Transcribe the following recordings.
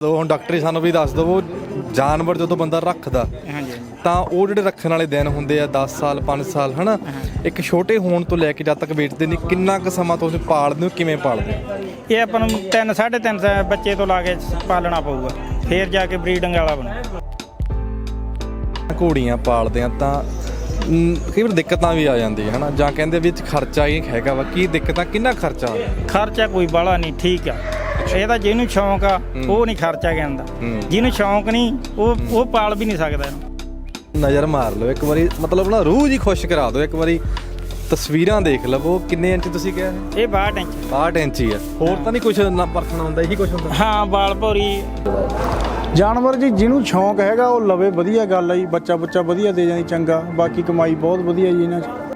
ਦੋ ਹੁਣ ਡਾਕਟਰ ਸਾਨੂੰ ਵੀ ਦੱਸ ਦਿਓ ਜਾਨਵਰ ਜਦੋਂ ਬੰਦਾ ਰੱਖਦਾ ਹਾਂਜੀ ਤਾਂ ਉਹ ਜਿਹੜੇ ਰੱਖਣ ਵਾਲੇ ਦਿਨ ਹੁੰਦੇ ਆ 10 ਸਾਲ 5 ਸਾਲ ਹਨਾ? ਇੱਕ ਛੋਟੇ ਹੋਣ ਤੋਂ ਲੈ ਕੇ ਜਦ ਤੱਕ ਵੇਚਦੇ ਨਹੀਂ ਕਿੰਨਾ ਕੁ ਸਮਾਂ ਤੁਸੀਂ ਪਾਲਦੇ ਹੋ ਕਿਵੇਂ ਪਾਲਦੇ ਹੋ? ਇਹ ਆਪਾਂ ਨੂੰ 3 3.5 ਬੱਚੇ ਤੋਂ ਲਾ ਕੇ ਪਾਲਣਾ ਪਊਗਾ ਫੇਰ ਜਾ ਕੇ ਬਰੀਡਿੰਗ ਵਾਲਾ ਬਣੂ। ਘੋੜੀਆਂ ਪਾਲਦੇ ਆ ਤਾਂ ਕਈ ਵਾਰ ਦਿੱਕਤਾਂ ਵੀ ਆ ਜਾਂਦੀਆਂ ਹਨਾ? ਜਾਂ ਕਹਿੰਦੇ ਵੀ ਖਰਚਾ ਹੀ ਹੈਗਾ ਵਾ ਕੀ ਦਿੱਕਤਾਂ ਕਿੰਨਾ ਖਰਚਾ ਖਰਚਾ ਕੋਈ ਬਾਹਲਾ ਨਹੀਂ ਠੀਕ ਆ। ਇਹਦਾ ਜਿਹਨੂੰ ਸ਼ੌਂਕ ਆ ਉਹ ਨਹੀਂ ਖਰਚਾ ਕਹਿੰਦਾ। ਜਿਹਨੂੰ ਸ਼ੌਂਕ ਨਹੀਂ ਉਹ ਉਹ ਪਾਲ ਵੀ ਨਹੀਂ ਸਕਦਾ ਇਹਨੂੰ। ਨਜ਼ਰ ਮਾਰ ਲਓ ਇੱਕ ਵਾਰੀ ਮਤਲਬ ਨਾ ਰੂਹ ਜੀ ਖੁਸ਼ ਕਰਾ ਦਿਓ ਇੱਕ ਵਾਰੀ। ਤਸਵੀਰਾਂ ਦੇਖ ਲਵੋ ਕਿੰਨੇ ਇੰਚ ਤੁਸੀਂ ਕਿਹਾ ਇਹ? 62 ਇੰਚ। 62 ਇੰਚ ਹੀ ਆ। ਹੋਰ ਤਾਂ ਨਹੀਂ ਕੁਝ ਨਾ ਪਰਖਣਾ ਹੁੰਦਾ ਇਹੀ ਕੁਝ ਹੁੰਦਾ। ਹਾਂ ਬਾਲ ਭੌਰੀ। ਜਾਨਵਰ ਜੀ ਜਿਹਨੂੰ ਸ਼ੌਂਕ ਹੈਗਾ ਉਹ ਲਵੇ ਵਧੀਆ ਗੱਲ ਹੈ ਜੀ ਬੱਚਾ ਬੱਚਾ ਵਧੀਆ ਦੇ ਜਾਂਦੀ ਚੰਗਾ ਬਾਕੀ ਕਮਾਈ ਬਹੁਤ ਵਧੀਆ ਜੀ ਇਹਨਾਂ 'ਚ।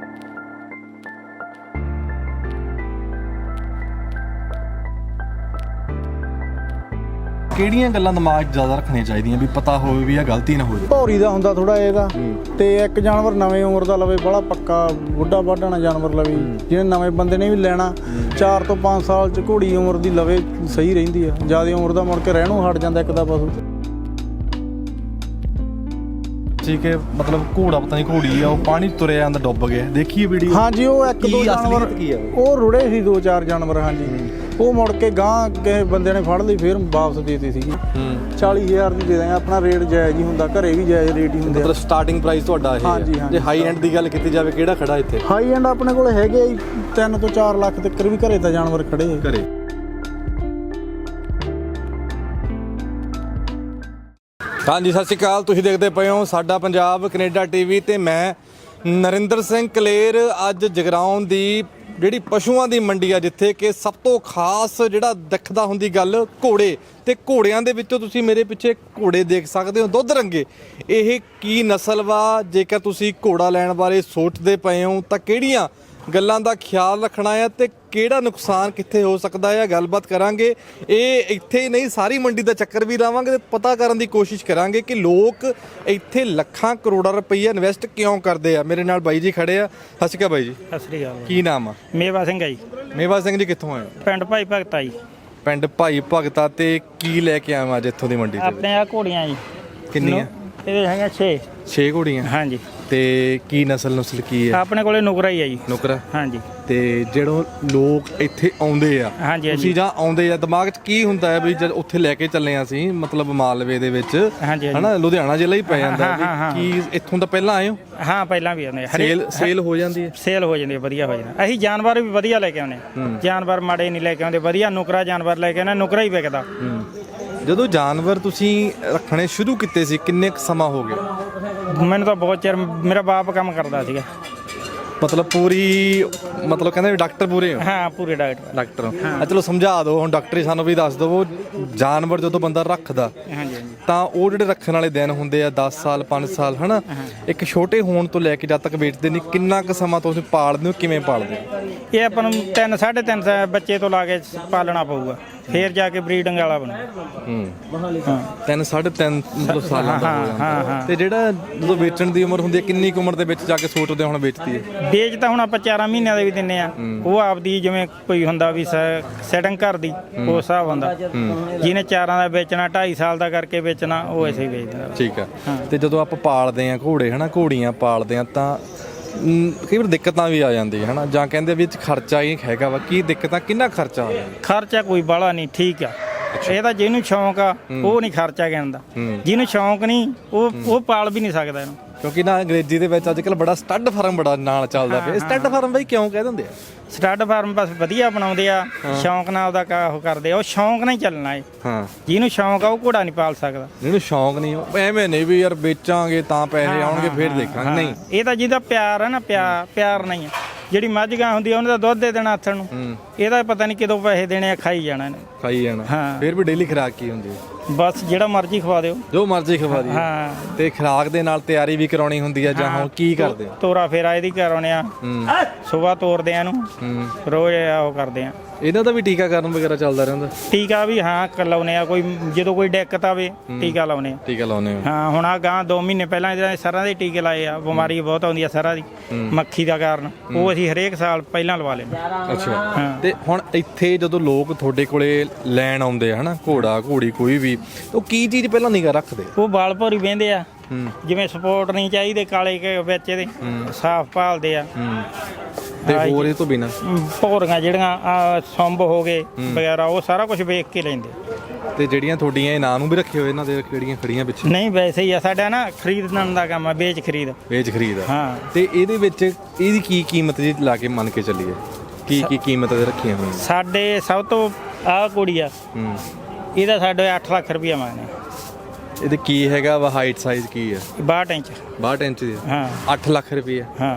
ਕਿਹੜੀਆਂ ਗੱਲਾਂ ਦਿਮਾਗ 'ਚ ਜ਼ਿਆਦਾ ਰੱਖਣੀਆਂ ਚਾਹੀਦੀਆਂ ਵੀ ਪਤਾ ਹੋਵੇ ਵੀ ਇਹ ਗਲਤੀ ਨਾ ਹੋ ਜਾਵੇ ਭੌਰੀ ਦਾ ਹੁੰਦਾ ਥੋੜਾ ਇਹਦਾ। ਤੇ ਇੱਕ ਜਾਨਵਰ ਨਵੇਂ ਉਮਰ ਦਾ ਲਵੇ ਬੜਾ ਪੱਕਾ ਬੁੱਢਾ ਬਾਢਣਾ ਜਾਨਵਰ ਲਵੇ। ਜਿਹਨੇ ਨਵੇਂ ਬੰਦੇ ਨੇ ਵੀ ਲੈਣਾ 4 ਤੋਂ 5 ਸਾਲ ਚ ਘੋੜੀ ਉਮਰ ਦੀ ਲਵੇ ਸਹੀ ਰਹਿੰਦੀ ਆ। ਜ਼ਿਆਦਾ ਉਮਰ ਦਾ ਮੁੜ ਕੇ ਰਹਿਣੋਂ ਹਟ ਜਾਂਦਾ ਇੱਕ ਦਾ ਪਸ਼ੂ। ਠੀਕ ਹੈ ਮਤਲਬ ਘੋੜਾ ਪਤਾ ਨਹੀਂ ਘੋੜੀ ਆ ਉਹ ਪਾਣੀ ਤੁਰਿਆ ਜਾਂਦਾ ਡੁੱਬ ਗਿਆ। ਦੇਖੀਏ ਵੀਡੀਓ ਹਾਂਜੀ ਉਹ ਇੱਕ ਦੋ ਜਾਨਵਰ ਉਹ ਰੁੜੇ ਸੀ ਦੋ ਚਾਰ ਜਾਨਵਰ ਹਾਂਜੀ। ਉਹ ਮੁੜ ਕੇ ਗਾਂ ਕਿਸੇ ਬੰਦੇ ਨੇ ਫੜ ਲਈ ਫਿਰ ਵਾਪਸ ਦੇਤੀ ਸੀਗੀ। ਹੂੰ। 40000 ਦੀ ਦੇ ਦਾਂਗੇ ਆਪਣਾ ਰੇਟ ਜਾਇਜ਼ ਹੀ ਹੁੰਦਾ ਘਰੇ ਵੀ ਜਾਇਜ਼ ਰੇਟ ਹੀ ਹੁੰਦੇ ਆ। ਮਤਲਬ ਸਟਾਰਟਿੰਗ ਪ੍ਰਾਈਸ ਤੁਹਾਡਾ ਇਹ ਹਾਂਜੀ, ਹੈ ਹਾਂਜੀ। ਜੇ ਹਾਈ ਐਂਡ ਦੀ ਗੱਲ ਕੀਤੀ ਜਾਵੇ ਕਿਹੜਾ ਖੜਾ ਇੱਥੇ? ਹਾਈ ਐਂਡ ਆਪਣੇ ਕੋਲ ਹੈਗੇ ਆ ਜੀ 3 ਤੋਂ 4 ਲੱਖ ਤੱਕ ਵੀ ਘਰੇ ਤਾਂ ਜਾਨਵਰ ਖੜੇ ਆ। ਘਰੇ। ਹਾਂਜੀ ਸਤਿ ਸ਼੍ਰੀ ਅਕਾਲ। ਤੁਸੀਂ ਦੇਖਦੇ ਪਏ ਹੋ ਸਾਡਾ ਪੰਜਾਬ ਕੈਨੇਡਾ ਟੀਵੀ ਤੇ ਮੈਂ ਨਰਿੰਦਰ ਸਿੰਘ ਕਲੇਰ ਅੱਜ ਜਗਰਾਉਂ ਦੀ ਜਿਹੜੀ ਪਸ਼ੂਆਂ ਦੀ ਮੰਡੀ ਆ ਜਿੱਥੇ ਕਿ ਸਭ ਤੋਂ ਖਾਸ ਜਿਹੜਾ ਦਿਖਦਾ ਹੁੰਦੀ ਗੱਲ ਘੋੜੇ ਤੇ ਘੋੜਿਆਂ ਦੇ ਵਿੱਚੋਂ ਤੁਸੀਂ ਮੇਰੇ ਪਿੱਛੇ ਘੋੜੇ ਦੇਖ ਸਕਦੇ ਹੋ, ਦੁੱਧ ਰੰਗੇ। ਇਹ ਕੀ ਨਸਲ ਵਾ? ਜੇਕਰ ਤੁਸੀਂ ਘੋੜਾ ਲੈਣ ਬਾਰੇ ਸੋਚਦੇ ਪਏ ਹੋ, ਤਾਂ ਕਿਹੜੀਆਂ ਗੱਲਾਂ ਦਾ ਖਿਆਲ ਰੱਖਣਾ ਹੈ ਤੇ ਕਿਹੜਾ ਨੁਕਸਾਨ ਕਿੱਥੇ ਹੋ ਸਕਦਾ ਹੈ ਗੱਲਬਾਤ ਕਰਾਂਗੇ। ਇਹ ਇੱਥੇ ਹੀ ਨਹੀਂ ਸਾਰੀ ਮੰਡੀ ਦਾ ਚੱਕਰ ਵੀ ਲਾਵਾਂਗੇ ਤੇ ਪਤਾ ਕਰਨ ਦੀ ਕੋਸ਼ਿਸ਼ ਕਰਾਂਗੇ ਕਿ ਲੋਕ ਇੱਥੇ ਲੱਖਾਂ ਕਰੋੜਾਂ ਰੁਪਈਆ ਇਨਵੈਸਟ ਕਿਉਂ ਕਰਦੇ ਆ। ਮੇਰੇ ਨਾਲ ਬਾਈ ਜੀ ਖੜੇ ਆ। ਸਤਿ ਸ਼੍ਰੀ ਅਕਾਲ ਬਾਈ ਜੀ। ਸਤਿ ਸ੍ਰੀ ਅਕਾਲ। ਕੀ ਨਾਮ ਆ? ਮੇਵਾ ਸਿੰਘ ਆ ਜੀ। ਮੇਵਾ ਸਿੰਘ ਜੀ ਕਿੱਥੋਂ ਆਏ ਹੋ? ਪਿੰਡ ਭਾਈ ਭਗਤਾ ਜੀ। ਪਿੰਡ ਭਾਈ ਭਗਤਾ ਤੇ ਕੀ ਲੈ ਕੇ ਆਵਾਂ ਅੱਜ ਇੱਥੋਂ ਦੀ ਮੰਡੀ ਤੇ? ਆਪਣੇ ਆ ਘੋੜੀਆਂ ਜੀ। ਕਿੰਨੀਆਂ? ਇਹਦੇ ਹੈਗਾ 6 6 ਘੋੜੀਆਂ? ਹਾਂਜੀ। ਤੇ ਕੀ ਨਸਲ ਨਸਲ ਕੀ ਹੈ? ਆਪਣੇ ਕੋਲੇ ਨੁਕਰਾ ਹੀ ਆ ਜੀ। ਨੁਕਰਾ? ਹਾਂਜੀ। ਤੇ ਜਿਹੜੋ ਲੋਕ ਇੱਥੇ ਆਉਂਦੇ ਆ ਹਾਂਜੀ ਹਾਂਜੀ। ਤੁਸੀਂ ਜਾਂ ਆਉਂਦੇ ਆ ਦਿਮਾਗ 'ਚ ਕੀ ਹੁੰਦਾ ਹੈ ਵੀ ਜਦ ਉੱਥੇ ਲੈ ਕੇ ਚੱਲੇ ਆ ਅਸੀਂ ਮਤਲਬ ਮਾਲਵੇ ਦੇ ਵਿੱਚ ਹਾਂਜੀ ਹਾਂਜੀ। ਹਨਾ ਲੁਧਿਆਣਾ ਜ਼ਿਲ੍ਹਾ ਹੀ ਪੈ ਜਾਂਦਾ ਹਾਂ, ਹਾਂ, ਹਾਂ। ਵੀ ਕੀ ਇੱਥੋਂ ਤਾਂ ਪਹਿਲਾਂ ਆਏ ਹੋ? ਹਾਂ ਪਹਿਲਾਂ ਵੀ ਆਉਂਦੇ ਆ। ਸੇਲ ਸੇਲ ਹੋ ਜਾਂਦੀ ਹੈ? ਸੇਲ ਹੋ ਜਾਂਦੀ ਹੈ ਵਧੀਆ ਹੋ ਜਾਂਦਾ ਅਸੀਂ ਜਾਨਵਰ ਵੀ ਵਧੀਆ ਲੈ ਕੇ ਆਉਂਦੇ ਹਾਂ। ਜਾਨਵਰ ਮਾੜੇ ਨਹੀਂ ਲੈ ਕੇ ਆਉਂਦੇ ਵਧੀਆ ਨੁਕਰਾ ਜਾਨਵਰ ਲੈ ਕੇ ਆਉਂਦੇ ਨੁਕਰਾ ਹੀ ਵਿਕਦਾ। ਜਦੋਂ ਜਾਨਵਰ ਤੁਸੀਂ ਰੱਖਣੇ ਸ਼ੁਰੂ ਕੀਤੇ ਸੀ ਕਿੰਨੇ ਕੁ ਸਮਾਂ ਹੋ ਗਿਆ? ਮੈਨੂੰ ਤਾਂ ਬਹੁਤ ਚਿਰ ਮੇਰਾ ਬਾਪ ਕੰਮ ਕਰਦਾ ਸੀਗਾ। ਮਤਲਬ ਪੂਰੀ ਮਤਲਬ ਕਹਿੰਦੇ ਵੀ ਡਾਕਟਰ ਪੂਰੇ ਹੋ? ਹਾਂ ਪੂਰੇ ਡਾਕਟਰ। ਡਾਕਟਰ। ਆ ਚਲੋ ਸਮਝਾ ਦਿਓ ਹੁਣ ਡਾਕਟਰ ਹੀ ਸਾਨੂੰ ਵੀ ਦੱਸ ਦਿਓ ਜਾਨਵਰ ਜਦੋਂ ਬੰਦਾ ਰੱਖਦਾ ਹਾਂਜੀ ਹਾਂਜੀ। ਤਾਂ ਉਹ ਜਿਹੜੇ ਰੱਖਣ ਵਾਲੇ ਦਿਨ ਹੁੰਦੇ ਆ 10 ਸਾਲ 5 ਸਾਲ ਹਨਾ? ਇੱਕ ਛੋਟੇ ਹੋਣ ਤੋਂ ਲੈ ਕੇ ਜਦ ਤੱਕ ਵੇਚਦੇ ਨਹੀਂ ਕਿੰਨਾ ਕੁ ਸਮਾਂ ਤੁਸੀਂ ਪਾਲਦੇ ਹੋ ਕਿਵੇਂ ਪਾਲਦੇ ਹੋ? ਇਹ ਆਪਾਂ ਨੂੰ 3 3.5 ਬੱਚੇ ਤੋਂ ਲਾ ਕੇ ਪਾਲਣਾ ਪਊਗਾ। ਫੇਰ ਜਾ ਕੇ ਬਰੀਡਿੰਗ ਵਾਲਾ ਬਣੂ। ਹੂੰ। ਤਿੰਨ ਸਾਢੇ ਤਿੰਨ ਮਤਲਬ ਸਾਲਾਂ ਦਾ ਹੋ ਜਾਂਦਾ। ਤੇ ਜਿਹੜਾ ਜਦੋਂ ਵੇਚਣ ਦੀ ਉਮਰ ਹੁੰਦੀ ਹੈ ਕਿੰਨੀ ਕੁ ਉਮਰ ਦੇ ਵਿੱਚ ਜਾ ਕੇ ਸੋਚਦੇ ਹੁਣ ਵੇਚਦੀ ਹੈ? ਵੇਚ ਤਾਂ ਹੁਣ ਆਪਾਂ 4 ਮਹੀਨਿਆਂ ਦੇ ਵੀ ਦਿੰਨੇ ਆ। ਉਹ ਆਪਦੀ ਜਿਵੇਂ ਕੋਈ ਹੁੰਦਾ ਵੀ ਸੈਟਿੰਗ ਘਰ ਦੀ ਉਹ ਹਿਸਾਬ ਹੁੰਦਾ। ਜਿਹਨੇ ਚਾਰਾਂ ਦਾ ਵੇਚਣਾ 2.5 ਸਾਲ ਦਾ ਕਰਕੇ ਵੇਚਣਾ ਉਹ ਐਸੇ ਹੀ ਵੇਚ ਦਿੰਦਾ ਠੀਕ ਆ। ਤੇ ਜਦੋਂ ਆਪਾਂ ਪਾਲਦੇ ਆ ਘੋੜੇ ਹਨਾ ਘੋੜੀਆਂ ਪਾਲਦੇ ਆ ਤਾਂ ਕਈ ਵਾਰ ਦਿੱਕਤਾਂ ਵੀ ਆ ਜਾਂਦੀਆਂ ਹਨਾ। ਜਾਂ ਕਹਿੰਦੇ ਵੀ ਇਹ 'ਚ ਖਰਚਾ ਹੀ ਹੈਗਾ ਵਾ। ਕੀ ਦਿੱਕਤਾਂ ਕਿੰਨਾ ਖਰਚਾ ਆਉਂਦਾ ਖਰਚਾ ਕੋਈ ਬਾਹਲਾ ਨਹੀਂ ਠੀਕ ਆ। ਇਹਦਾ ਜਿਹਨੂੰ ਸ਼ੌਂਕ ਆ ਉਹ ਨਹੀਂ ਖਰਚਾ ਕਹਿੰਦਾ। ਜਿਹਨੂੰ ਸ਼ੌਂਕ ਨਹੀਂ ਉਹ ਉਹ ਪਾਲ ਵੀ ਨਹੀਂ ਸਕਦਾ ਇਹਨੂੰ। ਕਿਉਂਕਿ ਨਾ ਅੰਗਰੇਜ਼ੀ ਦੇ ਵਿੱਚ ਅੱਜ ਕੱਲ ਬੜਾ ਸਟੱਡ ਫਾਰਮ ਬੜਾ ਨਾਲ ਚੱਲਦਾ ਪਿਆ। ਸਟੱਡ ਫਾਰਮ ਬਈ ਕਿਉਂ ਕਹਿ ਦਿੰਦੇ ਆ? ਸਟੱਡ ਫਾਰਮ ਬਸ ਵਧੀਆ ਬਣਾਉਂਦੇ ਆ ਸ਼ੌਂਕ ਨਾਲ ਉਹਦਾ ਕਾ ਉਹ ਕਰਦੇ ਆ। ਉਹ ਸ਼ੌਂਕ ਨਾਲ ਹੀ ਚੱਲਣਾ ਏ। ਹਾਂ। ਜਿਹਨੂੰ ਸ਼ੌਂਕ ਆ ਉਹ ਘੋੜਾ ਨਹੀਂ ਪਾਲ ਸਕਦਾ। ਜਿਹਨੂੰ ਸ਼ੌਂਕ ਨਹੀਂ ਉਹ ਐਵੇਂ ਨਹੀਂ ਵੀ ਯਾਰ ਵੇਚਾਂਗੇ ਤਾਂ ਪੈਸੇ ਆਉਣਗੇ ਫਿਰ ਦੇਖਾਂਗੇ। ਨਹੀਂ। ਇਹ ਤਾਂ ਜਿਹਦਾ ਪਿਆਰ ਹੈ ਨਾ ਪਿਆਰ ਪਿਆਰ ਨਹੀਂ ਹੈ ਜਿਹੜੀ ਮੱਝ ਗਾਂ ਹੁੰਦੀ ਆ ਉਹਨੇ ਤਾਂ ਦੁੱਧ ਦੇ ਦੇਣਾ ਹੱਥਣ ਨੂੰ। ਇਹਦਾ ਪਤਾ ਨਹੀਂ ਕਦੋਂ ਪੈਸੇ ਦੇਣੇ ਆ ਖਾਈ ਜਾਣਾ ਇਹਨੇ। ਖਾਈ ਜਾਣਾ। ਹਾਂ। ਫਿਰ ਵੀ ਡੇਲੀ ਖੁਰਾਕ ਕੀ ਹੁੰਦੀ ਹੈ ਬਸ ਜਿਹੜਾ ਮਰਜ਼ੀ ਖਵਾ ਦਿਓ। ਜੋ ਮਰਜ਼ੀ ਖਵਾ ਦੀ ਹਾਂ। ਤੇ ਖੁਰਾਕ ਦੇ ਨਾਲ ਤਿਆਰੀ ਵੀ ਕਰਾਉਣੀ ਹੁੰਦੀ ਹੈ ਜਾਂ ਹੁਣ ਕੀ ਕਰਦੇ ਹੋ ਤੋਰਾ ਫੇਰਾ ਇਹਦੀ ਕਰਾਉਣੇ ਆ। ਹੂੰ। ਸਵੇਰ ਤੋਰਦੇ ਆ ਇਹਨੂੰ। ਹੂੰ। ਰੋਜ਼ ਉਹ ਕਰਦੇ ਆ। ਇਹਨਾਂ ਦਾ ਵੀ ਟੀਕਾਕਰਨ ਵਗੈਰਾ ਚੱਲਦਾ ਰਹਿੰਦਾ? ਟੀਕਾ ਵੀ ਹਾਂ ਕ- ਲਾਉਨੇ ਆ ਕੋਈ ਜਦੋਂ ਕੋਈ ਦਿੱਕਤ ਆਵੇ ਟੀਕਾ ਲਾਉਨੇ ਆ। ਟੀਕਾ ਲਾਉਨੇ ਹੋ ਹਾਂ ਹੁਣ ਆ ਗਾਂ 2 ਮਹੀਨੇ ਪਹਿਲਾਂ ਇਹਨਾਂ ਸਰਾਂ ਦੇ ਟੀਕੇ ਲਾਏ ਆ ਬਿਮਾਰੀ ਬਹੁਤ ਆਉਂਦੀ ਆ ਸਰਾਂ ਦੀ ਮੱਖੀ ਦਾ ਕਾਰਨ। ਉਹ ਅਸੀਂ ਹਰੇਕ ਸਾਲ ਪਹਿਲਾਂ ਲਵਾ ਲੈਂਦੇ ਅੱਛਾ। ਹਾਂ। ਤੇ ਹੁਣ ਇੱਥੇ ਜਦੋਂ ਲੋਕ ਤੁਹਾਡੇ ਕੋਲੇ ਲੈਣ ਆਉਂਦੇ ਆ ਹਨਾ ਘੋੜਾ ਘੋੜੀ ਕੋਈ ਵੀ ਉਹ ਕੀ ਚੀਜ਼ ਪਹਿਲਾਂ ਨਿਗਾ ਰੱਖਦੇ? ਉਹ ਬਾਲ ਭੌਰੀ ਵੇਂਦੇ ਆ। ਜਿਵੇਂ ਸਪੋਰਟ ਨਹੀਂ ਚਾਹੀਦੇ ਕਾਲੇ ਕੇ ਵਿੱਚ ਇਹਦੇ ਸਾਫ਼ ਭਾਲਦੇ ਆ। ਤੇ। ਹੋਰ ਇਹ ਤੋਂ ਬਿਨਾ? ਭੌਰੀਆਂ ਜਿਹੜੀਆਂ ਆ ਸੰਭ ਹੋ ਗਏ ਵਗੈਰਾ ਉਹ ਸਾਰਾ ਕੁਝ ਵੇਖ ਕੇ ਲੈਂਦੇ। ਤੇ ਜਿਹੜੀਆਂ ਤੁਹਾਡੀਆਂ ਇਹ ਨਾਂ ਨੂੰ ਵੀ ਰੱਖੇ ਹੋਏ ਇਹਨਾਂ ਦੇ ਕਿਹੜੀਆਂ ਖੜੀਆਂ ਪਿੱਛੇ? ਨਹੀਂ ਵੈਸੇ ਹੀ ਆ ਸਾਡਾ ਨਾ ਖਰੀਦਣ ਦਾ ਕੰਮ ਆ ਵੇਚ ਖਰੀਦ। ਵੇਚ ਖਰੀਦ ਆ। ਹਾਂ। ਤੇ ਇਹਦੇ ਵਿੱਚ ਇਹਦੀ ਕੀ ਕੀਮਤ ਜੀ ਲਾ ਕੇ ਮੰਨ ਕੇ ਚੱਲੀਏ? ਕੀ ਕੀ ਕੀਮਤ ਦੇ ਰੱਖੀਆਂ ਹੋਈਆਂ? ਸਾਡੇ ਸਭ ਤੋਂ ਆਹ ਕੁੜੀ ਆ ਹੂੰ ਇਹਦਾ ਸਾਡੇ 8 ਲੱਖ ਰੁਪਇਆ ਮੰਗਨੇ ਇਹਦੇ ਕੀ ਹੈਗਾ ਵਾ ਹਾਈਟ ਸਾਈਜ਼ ਕੀ ਹੈ 62 ਇੰਚ। 62 ਇੰਚ ਦੀ ਹਾਂ। 8 ਲੱਖ ਰੁਪਏ ਹਾਂ।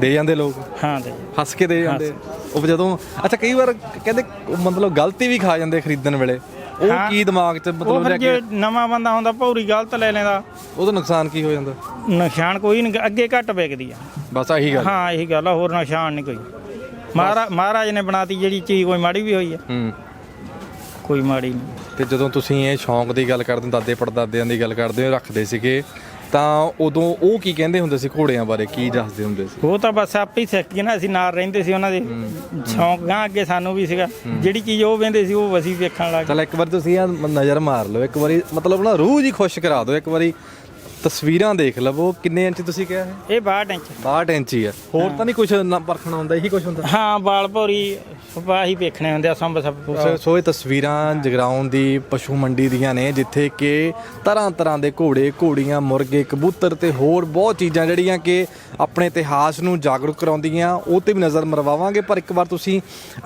ਦੇ ਜਾਂਦੇ ਲੋਕ? ਹਾਂ ਤੇ ਹੱਸ ਕੇ ਦੇ ਜਾਂਦੇ। ਉਹ ਜਦੋਂ ਅੱਛਾ ਕਈ ਵਾਰ ਕਹਿੰਦੇ ਮਤਲਬ ਗਲਤੀ ਵੀ ਖਾ ਜਾਂਦੇ ਖਰੀਦਣ ਵੇਲੇ। ਉਹ। ਕੀ ਦਿਮਾਗ 'ਚ ਮਤਲਬ ਜੇ ਕੇ ਨਵਾਂ ਬੰਦਾ ਹੁੰਦਾ ਭੌਰੀ ਗਲਤ ਲੈ ਲੈਂਦਾ। ਉਹਦਾ ਨੁਕਸਾਨ ਕੀ ਹੋ ਜਾਂਦਾ? ਨਿਸ਼ਾਨ ਕੋਈ ਨਹੀਂ ਅੱਗੇ ਘੱਟ ਵਿਕਦੀ ਆ। ਬਸ ਆਹੀ ਗੱਲ। ਹਾਂ ਇਹੀ ਗੱਲ ਆ ਹੋਰ ਨਿਸ਼ਾਨ ਨਹੀਂ ਕੋਈ। ਮਹਾਰਾ ਮਹਾਰਾਜ ਨੇ ਬਣਾਤੀ ਜਿਹੜੀ ਚੀਜ਼ ਕੋਈ ਮਾੜੀ ਵੀ ਹੋਈ ਆ। ਹੂੰ। ਕੋਈ ਮਾੜੀ ਨਹੀਂ। ਤੇ ਜਦੋਂ ਤੁਸੀਂ ਇਹ ਸ਼ੌਂਕ ਦੀ ਗੱਲ ਕਰਦੇ ਦਾਦੇ ਪੜਦਾਦਿਆਂ ਦੀ ਗੱਲ ਕਰਦੇ ਹੋ ਰੱਖਦੇ ਸੀਗੇ। ਤਾਂ ਉਦੋਂ ਉਹ ਕੀ ਕਹਿੰਦੇ ਹੁੰਦੇ ਸੀ ਘੋੜਿਆਂ ਬਾਰੇ? ਕੀ ਦੱਸਦੇ ਹੁੰਦੇ ਸੀ? ਉਹ ਤਾਂ ਬਸ ਆਪੇ ਹੀ ਸਿੱਖ ਗਏ ਨਾ ਅਸੀਂ ਨਾਲ ਰਹਿੰਦੇ ਸੀ ਉਹਨਾਂ ਦੇ। ਸ਼ੌਂਕ ਗਾਂ ਅੱਗੇ ਸਾਨੂੰ ਵੀ ਸੀਗਾ। ਜਿਹੜੀ ਚੀਜ਼ ਉਹ ਵੇਂਦੇ ਸੀ ਉਹ ਅਸੀਂ ਵੇਖਣ ਲੱਗ ਚਲ ਇੱਕ ਵਾਰ ਤੁਸੀਂ ਆ ਨਜ਼ਰ ਮਾਰ ਲਓ। ਇੱਕ ਵਾਰੀ ਮਤਲਬ ਨਾ ਰੂਹ ਜੀ ਖੁਸ਼ ਕਰਾ ਦਿਓ। ਇੱਕ ਵਾਰੀ ਤਸਵੀਰਾਂ ਦੇਖ ਲਵੋ ਕਿੰਨੇ ਇੰਚ ਤੁਸੀਂ ਕਿਹਾ ਹੈ। ਇਹ 62 ਇੰਚ। 62 ਇੰਚ ਹੀ ਆ। ਹੋਰ ਤਾਂ ਨਹੀਂ ਕੁਝ ਪਰਖਣਾ ਹੁੰਦਾ ਇਹੀ ਕੁਝ ਹੁੰਦਾ? ਹਾਂ ਬਾਲ ਭੌਰੀ ਵਾਹੀ ਵੇਖਣੇ ਹੁੰਦੇ ਆ ਸੰਭ ਸਭ ਸੋ- ਸੋ ਇਹ ਤਸਵੀਰਾਂ ਜਗਰਾਉਂ ਦੀ ਪਸ਼ੂ ਮੰਡੀ ਦੀਆਂ ਨੇ ਜਿੱਥੇ ਕਿ ਤਰ੍ਹਾਂ ਤਰ੍ਹਾਂ ਦੇ ਘੋੜੇ ਘੋੜੀਆਂ ਮੁਰਗੇ ਕਬੂਤਰ ਤੇ ਹੋਰ ਬਹੁਤ ਚੀਜ਼ਾਂ ਜਿਹੜੀਆਂ ਕਿ ਆਪਣੇ ਇਤਿਹਾਸ ਨੂੰ ਜਾਗਰੂਕ ਕਰਾਉਂਦੀਆਂ ਉਹ ਤੇ ਵੀ ਨਜ਼ਰ ਮਰਵਾਵਾਂਗੇ ਪਰ ਇੱਕ ਵਾਰ ਤੁਸੀਂ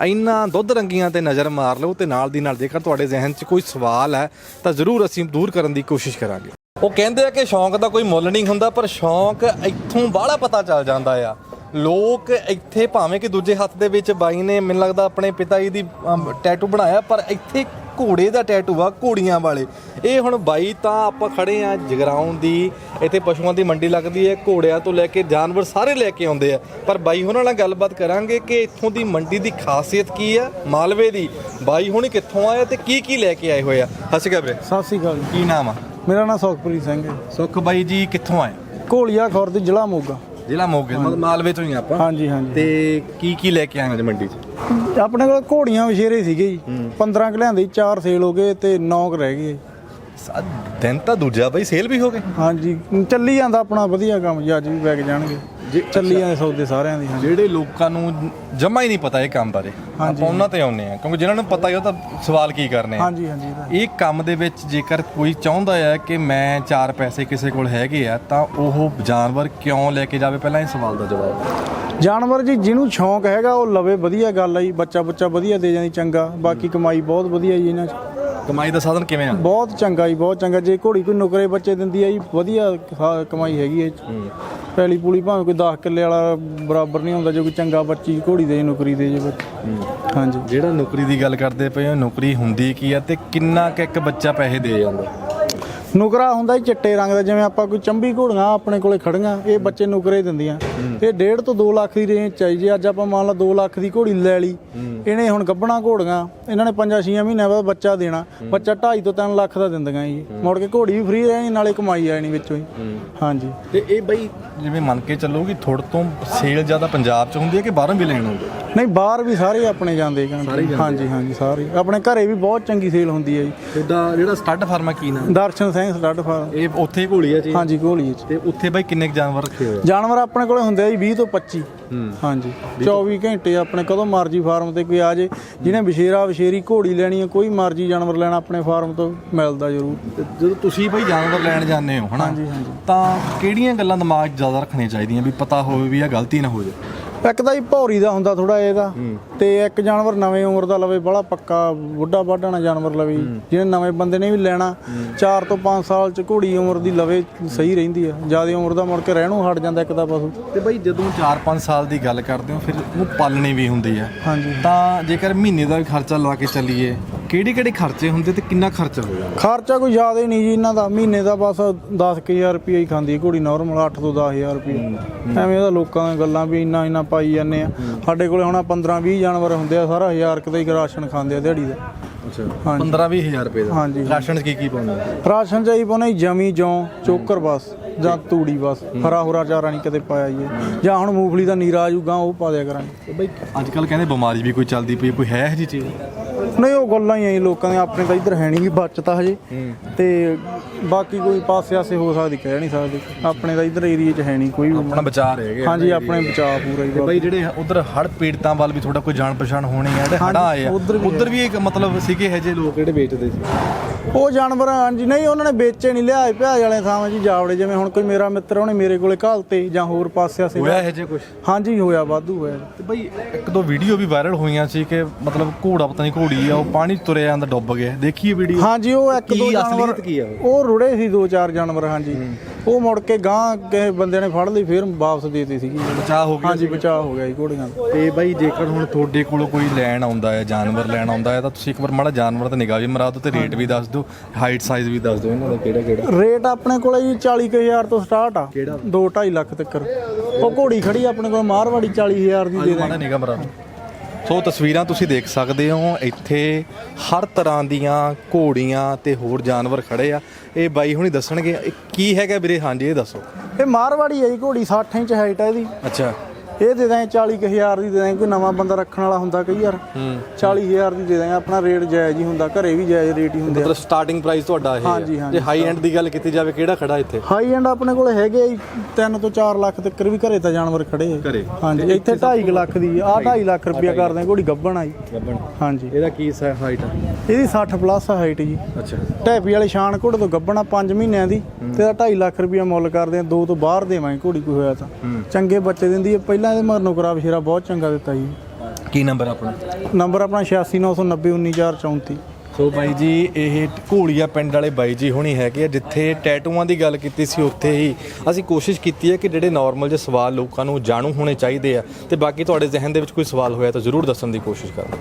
ਇਹਨਾਂ ਦੁੱਧ ਰੰਗੀਆਂ ਤੇ ਨਜ਼ਰ ਮਾਰ ਲਓ ਤੇ ਨਾਲ ਦੀ ਨਾਲ ਜੇਕਰ ਤੁਹਾਡੇ ਜ਼ਿਹਨ 'ਚ ਕੋਈ ਸਵਾਲ ਹੈ ਤਾਂ ਜ਼ਰੂਰ ਅਸੀਂ ਦੂਰ ਕਰਨ ਦੀ ਕੋਸ਼ਿਸ਼ ਕਰਾਂਗੇ। ਉਹ ਕਹਿੰਦੇ ਆ ਕਿ ਸ਼ੌਂਕ ਦਾ ਕੋਈ ਮੁੱਲ ਨਹੀਂ ਹੁੰਦਾ ਪਰ ਸ਼ੌਂਕ ਇੱਥੋਂ ਬਾਹਲਾ ਪਤਾ ਚੱਲ ਜਾਂਦਾ ਆ। ਲੋਕ ਇੱਥੇ ਭਾਵੇਂ ਕਿ ਦੂਜੇ ਹੱਥ ਦੇ ਵਿੱਚ ਬਾਈ ਨੇ ਮੈਨੂੰ ਲੱਗਦਾ ਆਪਣੇ ਪਿਤਾ ਜੀ ਦੀ ਟੈਟੂ ਬਣਾਇਆ ਪਰ ਇੱਥੇ ਘੋੜੇ ਦਾ ਟੈਟੂ ਆ ਘੋੜੀਆਂ ਵਾਲੇ। ਇਹ ਹੁਣ ਬਾਈ ਤਾਂ ਆਪਾਂ ਖੜੇ ਆ ਜਗਰਾਉਂ ਦੀ ਇੱਥੇ ਪਸ਼ੂਆਂ ਦੀ ਮੰਡੀ ਲੱਗਦੀ ਹੈ ਘੋੜਿਆਂ ਤੋਂ ਲੈ ਕੇ ਜਾਨਵਰ ਸਾਰੇ ਲੈ ਕੇ ਆਉਂਦੇ ਆ। ਪਰ ਬਾਈ ਉਹਨਾਂ ਨਾਲ ਗੱਲਬਾਤ ਕਰਾਂਗੇ ਕਿ ਇੱਥੋਂ ਦੀ ਮੰਡੀ ਦੀ ਖਾਸੀਅਤ ਕੀ ਆ ਮਾਲਵੇ ਦੀ। ਬਾਈ ਹੁਣੀ ਕਿੱਥੋਂ ਆਏ ਤੇ ਕੀ ਕੀ ਲੈ ਕੇ ਆਏ ਹੋਏ ਆ? ਹੱਸ ਗਿਆ ਵੀਰੇ। ਸਤਿ ਸ੍ਰੀ ਅਕਾਲ ਕੀ ਨਾਮ ਆ? ਮੇਰਾ ਨਾਮ ਸੁਖਪ੍ਰੀਤ ਸਿੰਘ ਹੈ। ਸੁਖ ਬਾਈ ਜੀ ਕਿੱਥੋਂ ਆਏ? ਘੋਲੀਆ ਖੁਰਦ ਜ਼ਿਲ੍ਹਾ ਮੋਗਾ। ਜ਼ਿਲ੍ਹਾ ਮੋਗੇ ਮਤਲਬ ਮਾਲਵੇ ਤੋਂ ਹੀ ਆਪਾਂ। ਹਾਂਜੀ ਹਾਂਜੀ। ਤੇ ਕੀ ਕੀ ਲੈ ਕੇ ਆਏ ਹੋ ਜੀ ਮੰਡੀ 'ਚ? ਆਪਣੇ ਕੋਲ ਘੋੜੀਆਂ ਵਿਸ਼ੇਰੇ ਸੀਗੇ ਜੀ। 15 ਕੁ ਲਿਆਂਦੇ 4 ਸੇਲ ਹੋ ਗਏ ਤੇ 9 ਕੁ ਰਹਿ ਗਏ। ਦਿਨ ਤਾਂ ਦੂਜਾ ਬਾਈ ਸੇਲ ਵੀ ਹੋ ਗਏ ਹਾਂਜੀ ਚੱਲੀ ਜਾਂਦਾ ਆਪਣਾ ਵਧੀਆ ਕੰਮ ਜੀ ਅੱਜ ਵੀ ਵਗ ਜਾਣਗੇ। ਚੱਲੀ ਜਾਂਦੇ ਸੌਦੇ ਸਾਰਿਆਂ ਦੀ ਹਾਂਜੀ। ਜਿਹੜੇ ਲੋਕਾਂ ਨੂੰ ਜਮਾ ਹੀ ਨਹੀਂ ਪਤਾ ਇਹ ਕੰਮ ਬਾਰੇ ਆਪਾਂ ਉਹਨਾਂ ਤੇ ਆਉਨੇ ਆ ਕਿਉਂਕਿ ਜਿਨ੍ਹਾਂ ਨੂੰ ਪਤਾ ਹੀ ਉਹ ਤਾਂ ਸਵਾਲ ਕੀ ਕਰਨੇ ਆ। ਹਾਂਜੀ ਹਾਂਜੀ ਇਹ ਕੰਮ ਦੇ ਵਿੱਚ ਜੇਕਰ ਕੋਈ ਚਾਹੁੰਦਾ ਹੈ ਕਿ ਮੈਂ ਚਾਰ ਪੈਸੇ ਕਿਸੇ ਕੋਲ ਹੈਗੇ ਆ ਤਾਂ ਉਹ ਜਾਨਵਰ ਕਿਉਂ ਲੈ ਕੇ ਜਾਵੇ? ਪਹਿਲਾਂ ਇਹ ਸਵਾਲ ਦਾ ਜਵਾਬ ਜਾਨਵਰ ਜੀ ਜਿਹਨੂੰ ਸ਼ੌਂਕ ਹੈਗਾ ਉਹ ਲਵੇ ਵਧੀਆ ਗੱਲ ਆ ਜੀ ਬੱਚਾ ਬੱਚਾ ਵਧੀਆ ਦੇ ਜਾਂਦੀ ਚੰਗਾ। ਬਾਕੀ ਕਮਾਈ ਬਹੁਤ ਵਧੀਆ ਜੀ ਇਹਨਾਂ 'ਚ। ਕਮਾਈ ਦਾ ਸਾਧਨ ਕਿਵੇਂ ਆ? ਬਹੁਤ ਚੰਗਾ ਜੀ ਬਹੁਤ ਚੰਗਾ। ਜੇ ਘੋੜੀ ਕੋਈ ਨੁਕਰੇ ਬੱਚੇ ਦਿੰਦੀ ਆ ਜੀ ਵਧੀਆ ਖਾ- ਕਮਾਈ ਹੈਗੀ ਇਹ 'ਚ। ਪੈਲੀ ਪੂਲੀ ਭਾਵੇਂ ਕੋਈ 10 ਕਿੱਲੇ ਵਾਲਾ ਬਰਾਬਰ ਨਹੀਂ ਹੁੰਦਾ ਜੇ ਕੋਈ ਚੰਗਾ ਬੱਚੀ ਘੋੜੀ ਦੇ ਨੁਕਰੀ ਦੇ ਜੇ ਬੱਚੇ ਹਾਂਜੀ। ਜਿਹੜਾ ਨੌਕਰੀ ਦੀ ਗੱਲ ਕਰਦੇ ਪਏ ਹੋ ਨੌਕਰੀ ਹੁੰਦੀ ਕੀ ਆ ਤੇ ਕਿੰਨਾ ਕੁ ਇੱਕ ਬੱਚਾ ਪੈਸੇ ਦੇ ਜਾਂਦਾ? ਨੁਕਰਾ ਹੁੰਦਾ ਜੀ ਚਿੱਟੇ ਰੰਗ ਦਾ ਜਿਵੇਂ ਆਪਾਂ ਕੋਈ ਚੰਬੀ ਘੋੜੀਆਂ ਆਪਣੇ ਕੋਲੇ ਖੜੀਆਂ ਇਹ ਬੱਚੇ ਨੁਕਰੇ ਦਿੰਦੀਆਂ। ਇਹ 1.5 ਤੋਂ 2 ਲੱਖ ਦੀ ਰੇਂਜ ਚ ਆਈ ਜੇ ਅੱਜ ਆਪਾਂ ਮੰਨ ਲਾ 2 ਲੱਖ ਦੀ ਘੋੜੀ ਲੈ ਲਈ। ਇਹਨੇ ਹੁਣ ਗੱਬਣਾ ਘੋੜੀਆਂ ਇਹਨਾਂ ਨੇ 5-6 ਮਹੀਨਿਆਂ ਬਾਅਦ ਬੱਚਾ ਦੇਣਾ ਬੱਚਾ 2.5 ਤੋਂ 3 ਲੱਖ ਦਾ ਦਿੰਦੀਆਂ ਜੀ। ਮੁੜ ਕੇ ਘੋੜੀ ਵੀ ਫ੍ਰੀ ਰਹਿਣੀ ਨਾਲੇ ਕਮਾਈ ਆਣੀ ਵਿੱਚੋਂ ਹੀ। ਹਾਂਜੀ। ਤੇ ਇਹ ਬਈ ਜਿਵੇਂ ਮੰਨ ਕੇ ਚੱਲੋ ਕਿ ਥੋੜ ਤੋਂ ਸੇਲ ਜ਼ਿਆਦਾ ਪੰਜਾਬ 'ਚ ਹੁੰਦੀ ਹੈ ਕਿ ਬਾਹਰੋਂ ਵੀ ਲੈਣ ਆਉਂਦੇ? ਨਹੀਂ ਬਾਹਰ ਵੀ ਸਾਰੇ ਆਪਣੇ ਜਾਂਦੇ ਹਾਂਜੀ ਹਾਂਜੀ ਸਾਰੇ। ਆਪਣੇ ਘਰੇ ਵੀ ਬਹੁਤ ਚੰਗੀ ਸੇਲ ਹੁੰਦੀ ਹੈ ਜੀ। ਤੁਹਾਡਾ ਜਿਹੜਾ ਸਟੱਡ ਫਾਰਮਾ ਕੀ ਨਾਮ? Darshan Singh stud farm. ਇਹ ਉੱਥੇ ਹੀ ਘੋਲੀ ਆ ਜੀ? ਹਾਂਜੀ ਘੋਲੀਏ ਚ ਤੇ ਉੱਥੇ ਬਈ ਕਿੰਨੇ ਕੁ ਜਾਨਵਰ ਰੱਖੇ ਹੋਏ ਆ? ਜਾਨਵਰ ਆਪਣੇ ਕੋਲੇ ਹੁੰਦੇ ਆ ਜੀ 20 ਤੋਂ 25 ਹੂੰ। ਹਾਂਜੀ 24 ਘੰਟੇ ਆਪਣੇ ਕਦੋਂ ਮਰਜ਼ੀ ਫਾਰਮ ਤੇ ਕੋਈ ਆ ਜੇ। ਜਿਹਨੇ ਵਿਸ਼ੇਰਾ ਵਿਸ਼ੇਰੀ ਘੋੜੀ ਲੈਣੀ ਹੈ ਕੋਈ ਮਰਜ਼ੀ ਜਾਨਵਰ ਲੈਣਾ ਆਪਣੇ ਫਾਰਮ ਤੋਂ ਮਿਲਦਾ ਜ਼ਰੂਰ। ਤੇ ਜਦੋਂ ਤੁਸੀਂ ਬਈ ਜਾਨਵਰ ਲੈਣ ਜਾਂਦੇ ਹੋ ਹਨਾ? ਹਾਂਜੀ, ਹਾਂਜੀ। ਤਾਂ ਕਿਹੜੀਆਂ ਗੱਲਾਂ ਦਿਮਾਗ 'ਚ ਜ਼ਿਆਦਾ ਰੱਖਣੀਆਂ ਚਾਹੀਦੀਆਂ ਵੀ ਪਤਾ ਹੋਵੇ ਵੀ ਇਹ ਗਲਤੀ ਨਾ ਹੋ ਜਾਏ ਇੱਕ ਤਾਂ ਹੀ ਭੌਰੀ ਦਾ ਹੁੰਦਾ ਥੋੜਾ ਇਹਦਾ। ਤੇ ਇੱਕ ਜਾਨਵਰ ਨਵੇਂ ਉਮਰ ਦਾ ਲਵੇ ਬੜਾ ਪੱਕਾ ਬੁੱਢਾ ਬਾਢਣਾ ਜਾਨਵਰ ਲਵੇ। ਜਿਹਨੇ ਨਵੇਂ ਬੰਦੇ ਨੇ ਵੀ ਲੈਣਾ 4 ਤੋਂ 5 ਸਾਲ ਚ ਘੋੜੀ ਉਮਰ ਦੀ ਲਵੇ ਸਹੀ ਰਹਿੰਦੀ ਆ। ਜ਼ਿਆਦਾ ਉਮਰ ਦਾ ਮੁੜ ਕੇ ਰਹਿਣੋਂ ਹਟ ਜਾਂਦਾ ਇੱਕ ਤਾਂ ਪਸ਼ੂ। ਤੇ ਬਈ ਜਦੋਂ 4-5 ਸਾਲ ਦੀ ਗੱਲ ਕਰਦੇ ਹੋ ਫਿਰ ਉਹ ਪਾਲਣੀ ਵੀ ਹੁੰਦੀ ਆ। ਹਾਂਜੀ। ਤਾਂ ਜੇਕਰ ਮਹੀਨੇ ਦਾ ਵੀ ਖਰਚਾ ਲਾ ਕੇ ਚੱਲੀਏ ਕਿਹੜੇ ਕਿਹੜੇ ਖਰਚੇ ਹੁੰਦੇ ਤੇ ਕਿੰਨਾ ਖਰਚਾ ਹੋ ਜਾਂਦਾ ਖਰਚਾ ਕੋਈ ਜ਼ਿਆਦਾ ਹੀ ਨਹੀਂ ਜੀ ਇਹਨਾਂ ਦਾ ਮਹੀਨੇ ਦਾ ਬਸ 10000 ਰੁਪਏ ਹੀ ਖਾਂਦੀ ਹੈ ਘੋੜੀ ਨਾਰਮਲ 8 ਤੋਂ 10000 ਰੁਪਏ ਐਵੇਂ ਉਹਦਾ ਲੋਕਾਂ ਦੀਆਂ ਗੱਲਾਂ ਵੀ ਇੰਨਾ ਇੰਨਾ ਪਾਈ ਜਾਂਦੇ ਆ। ਸਾਡੇ ਕੋਲੇ ਹੁਣ 15 20 ਜਾਨਵਰ ਹੁੰਦੇ ਆ ਸਾਰਾ 1000 ਕਿਤੇ ਹੀ ਰਾਸ਼ਨ ਖਾਂਦੇ ਆ ਦਿਹਾੜੀ ਦਾ। ਅੱਛਾ। ਹਾਂਜੀ। 15-20 ਹਜ਼ਾਰ ਰੁਪਏ ਦਾ? ਹਾਂਜੀ। ਰਾਸ਼ਨ ਕੀ ਕੀ ਪਾਉਂਦੇ ਆ? ਰਾਸ਼ਨ ਚਾਹੀ ਪਾਉਣਾ ਜਮੀ ਜੌਂ ਚੋਕਰ ਬਸ ਜਾਂ ਤੂੜੀ ਬਸ ਹਰਾ ਹੁਰਾ ਚਾਰਾ ਨਹੀਂ ਕਦੇ ਪਾਇਆ ਜੀ ਜਾਂ ਹੁਣ ਮੂੰਗਫਲੀ ਦਾ ਨੀਰਾ ਆਜੂਗਾ ਉਹ ਪਾ ਦਿਆ ਕਰਾਂਗੇ। ਬਈ ਅੱਜ ਕੱਲ ਕਹਿੰਦੇ ਬਿਮਾਰੀ ਵੀ ਕੋਈ ਚੱਲਦੀ ਪਈ ਕੋਈ ਹੈ ਇਹ ਜੀ ਚੀਜ਼? ਨਹੀਂ ਉਹ ਗੱਲਾਂ ਹੀ ਆ ਜੀ ਲੋਕਾਂ ਦੇ ਆਪਣੇ ਤਾਂ ਇੱਧਰ ਹੈ ਨਹੀਂ ਗੀ ਬਚਤ ਹਜੇ। ਤੇ ਬਾਕੀ ਕੋਈ ਪਾਸੇ ਆਸੇ ਹੋ ਸਕਦੀ ਕਹਿ ਨਹੀਂ ਸਕਦੇ। ਆਪਣੇ ਤਾਂ ਇੱਧਰ ਏਰੀਆ 'ਚ ਹੈ ਨਹੀਂ ਕੋਈ। ਵੀ ਆਪਣਾ ਬਚਾ ਰਹੇਗੇ ਹਾਂਜੀ ਆਪਣੇ ਬਚਾਅ ਪੂਰਾ ਹੀ ਤੇ ਬਈ ਜਿਹੜੇ ਉਧਰ ਹੜ ਪੀੜਤਾਂ ਵੱਲ ਵੀ ਥੋੜਾ ਕੋਈ ਜਾਣ ਪਛਾਣ ਹੋਣੀ ਹੈ ਜਿਹੜੇ ਹੜਾ ਆਏ ਆ ਉੱਧਰ ਵੀ ਉਧਰ ਵੀ ਇੱਕ ਮਤਲਬ ਸੀਗੇ ਇਹ ਜੇ ਲੋਕ ਜਿਹੜੇ ਵੇਚਦੇ ਸੀ? ਉਹ ਜਾਨਵਰ ਹਾਂਜੀ ਨਹੀਂ ਉਹਨਾਂ ਨੇ ਵੇਚੇ ਨਹੀਂ ਲਿਆਏ ਭਿਆਜ ਵਾਲੇ ਥਾਵਾਂ ਜੀ ਜਾਵੜੇ ਜਿਵੇਂ ਹੁਣ ਕੋਈ ਮੇਰਾ ਮਿੱਤਰ ਉਹਨੇ ਮੇਰੇ ਕੋਲੇ ਘਾਲਤੇ ਜਾਂ ਹੋਰ ਪਾਸੇ ਆਸੇ ਹੋਇਆ ਇਹ ਜੇ ਕੁਝ ਹਾਂਜੀ ਹੋਇਆ ਵਾਧੂ ਹੋਇਆ ਤੇ ਬਈ ਇੱਕ ਦੋ ਵੀਡੀਓ ਵੀ ਵਾਇਰਲ ਹੋਈਆਂ ਸੀ ਕਿ ਮਤਲਬ ਘੋੜਾ ਪਤਾ ਨਹੀਂ ਘੋੜੀ ਆ ਉਹ ਪਾਣੀ ਤੁਰਿਆ ਜਾਂਦਾ ਡੁੱਬ ਗਿਆ। ਦੇਖੀਏ ਵੀਡੀਓ? ਹਾਂਜੀ ਉਹ ਇੱਕ ਦੋ ਜਾਨਵਰ ਉਹ? ਰੁੜੇ ਸੀ ਦੋ ਚਾਰ ਜਾਨਵਰ ਹਾਂਜੀ। ਉਹ ਮੁੜ ਕੇ ਗਾਂ ਕਿਸੇ ਬੰਦੇ ਨੇ ਫੜ ਲਈ ਫਿਰ ਵਾਪਸ ਦੇ ਦਿੱਤੀ ਸੀਗੀ। ਬਚਾਅ ਹੋ ਗਿਆ ਹਾਂਜੀ ਬਚਾਅ ਹੋ ਗਿਆ ਜੀ ਘੋੜੀਆਂ ਦਾ। ਤੇ ਬਈ ਜੇਕਰ ਹੁਣ ਤੁਹਾਡੇ ਕੋਲ ਕੋਈ ਲੈਣ ਆਉਂਦਾ ਹੈ ਜਾਨਵਰ ਲੈਣ ਆਉਂਦਾ ਹੈ ਤਾਂ ਤੁਸੀਂ ਇੱਕ ਵਾਰ ਮਾੜਾ ਜਾਨਵਰ ਤੇ ਨਿਗਾਹ ਵੀ ਮਰਾ ਦਿਓ ਤੇ ਰੇਟ ਵੀ ਦੱਸ ਦਿਓ ਹਾਈਟ ਸਾਈਜ਼ ਵੀ ਦੱਸ ਦਿਓ ਇਹਨਾਂ ਦਾ ਕਿਹੜਾ ਕਿਹੜਾ। ਰੇਟ ਆਪਣੇ ਕੋਲੇ ਜੀ 40000 ਤੋਂ ਸਟਾਰਟ ਆ। 2 2.5 ਲੱਖ ਤੱਕ ਉਹ ਘੋੜੀ ਖੜੀ ਆਪਣੇ ਕੋਲ ਮਾਰਵਾੜੀ 40000 ਦੀ ਦੇ। ਮਾੜਾ ਨਿਗਾਹ ਮਰਾ ਦਿਓ। ਸੋ ਤਸਵੀਰਾਂ ਤੁਸੀਂ ਦੇਖ ਸਕਦੇ ਹੋ ਇੱਥੇ ਹਰ ਤਰ੍ਹਾਂ ਦੀਆਂ ਘੋੜੀਆਂ ਤੇ ਹੋਰ ਜਾਨਵਰ ਖੜੇ ਆ। ਇਹ ਬਾਈ ਹੁਣੀ ਦੱਸਣਗੇ ਇਹ ਕੀ ਹੈਗਾ ਵੀਰੇ? ਹਾਂਜੀ ਇਹ ਦੱਸੋ। ਇਹ ਮਾਰਵਾੜੀ ਆ ਜੀ ਘੋੜੀ 60 ਇੰਚ ਹਾਈਟ ਆ ਇਹਦੀ। ਅੱਛਾ। ਇਹ ਦੇ ਦਾਂ 40000 ਦੀ ਦੇ ਦਾਂ ਕੋਈ ਨਵਾਂ ਬੰਦਾ ਰੱਖਣ ਵਾਲਾ ਹੁੰਦਾ ਕਈ ਯਾਰ। 40000 ਦੀ ਦੇ ਦਾਂ ਆਪਣਾ ਰੇਟ ਜਾਇਜ਼ ਹੀ ਹੁੰਦਾ ਘਰੇ ਵੀ ਜਾਇਜ਼ ਰੇਟ ਹੀ ਹੁੰਦੇ ਆ। ਮਤਲਬ ਸਟਾਰਟਿੰਗ ਪ੍ਰਾਈਸ ਤੁਹਾਡਾ ਇਹ ਹਾਂਜੀ, ਹੈ ਹਾਂਜੀ। ਜੇ ਹਾਈ ਐਂਡ ਦੀ ਗੱਲ ਕੀਤੀ ਜਾਵੇ ਕਿਹੜਾ ਖੜਾ ਇੱਥੇ? ਹਾਈ ਐਂਡ ਆਪਣੇ ਕੋਲ ਹੈਗੇ 3 ਤੋਂ 4 ਲੱਖ ਤੱਕ ਵੀ ਘਰੇ ਤਾਂ ਜਾਨਵਰ ਖੜੇ ਆ। ਘਰੇ? ਹਾਂਜੀ ਇੱਥੇ 2.5 ਲੱਖ ਦੀ ਆ 2.5 ਲੱਖ ਰੁਪਇਆ ਕਰਦੇ ਆ ਘੋੜੀ ਗੱਬਣ ਆਈ ਗੱਬਣ। ਹਾਂਜੀ। ਇਹਦਾ ਕੀ ਹਾਈਟ ਆ? ਇਹਦੀ 60 ਪਲੱਸ ਹਾਈਟ ਜੀ। ਅੱਛਾ। ਢੈਪੀ ਵਾਲੇ ਸ਼ਾਨ ਘੋੜੇ ਤੋਂ ਗੱਬਣਾ 5 ਮਹੀਨਿਆਂ ਦੀ। ਤੇ ਇਹਦਾ 2.5 ਲੱਖ ਰੁਪਇਆ ਮੁੱਲ ਕਰਦੇ ਆ ਦੋ ਤੋਂ ਬਾਹਰ ਦੇਵਾਂਗੇ ਘੋੜੀ ਕੋਈ ਹੋਇਆ ਤਾਂ। ਚੰਗੇ ਬੱਚੇ ਦਿੰਦੀ ਹੈ ਪਹਿਲਾਂ ਇਹਦੇ ਮਰਨੋਂ ਕਰਾ ਬਸ਼ੇਰਾ ਬਹੁਤ ਚੰਗਾ ਦਿੱਤਾ ਜੀ। ਕੀ ਨੰਬਰ ਆਪਣਾ? ਨੰਬਰ ਆਪਣਾ 8699919434 ਸੋ ਬਾਈ ਜੀ ਇਹ ਘੋੜੀਆ ਪਿੰਡ ਵਾਲੇ ਬਾਈ ਜੀ ਹੁਣੀ ਹੈਗੇ ਆ ਜਿੱਥੇ ਟੈਟੂਆਂ ਦੀ ਗੱਲ ਕੀਤੀ ਸੀ ਉੱਥੇ ਹੀ ਅਸੀਂ ਕੋਸ਼ਿਸ਼ ਕੀਤੀ ਹੈ ਕਿ ਜਿਹੜੇ ਨਾਰਮਲ ਜਿਹੇ ਸਵਾਲ ਲੋਕਾਂ ਨੂੰ ਜਾਣੂ ਹੋਣੇ ਚਾਹੀਦੇ ਆ। ਤੇ ਬਾਕੀ ਤੁਹਾਡੇ ਜ਼ਿਹਨ ਦੇ ਵਿੱਚ ਕੋਈ ਸਵਾਲ ਹੋਇਆ ਤਾਂ ਜ਼ਰੂਰ ਦੱਸਣ ਦੀ ਕੋਸ਼ਿਸ਼ ਕਰੋ।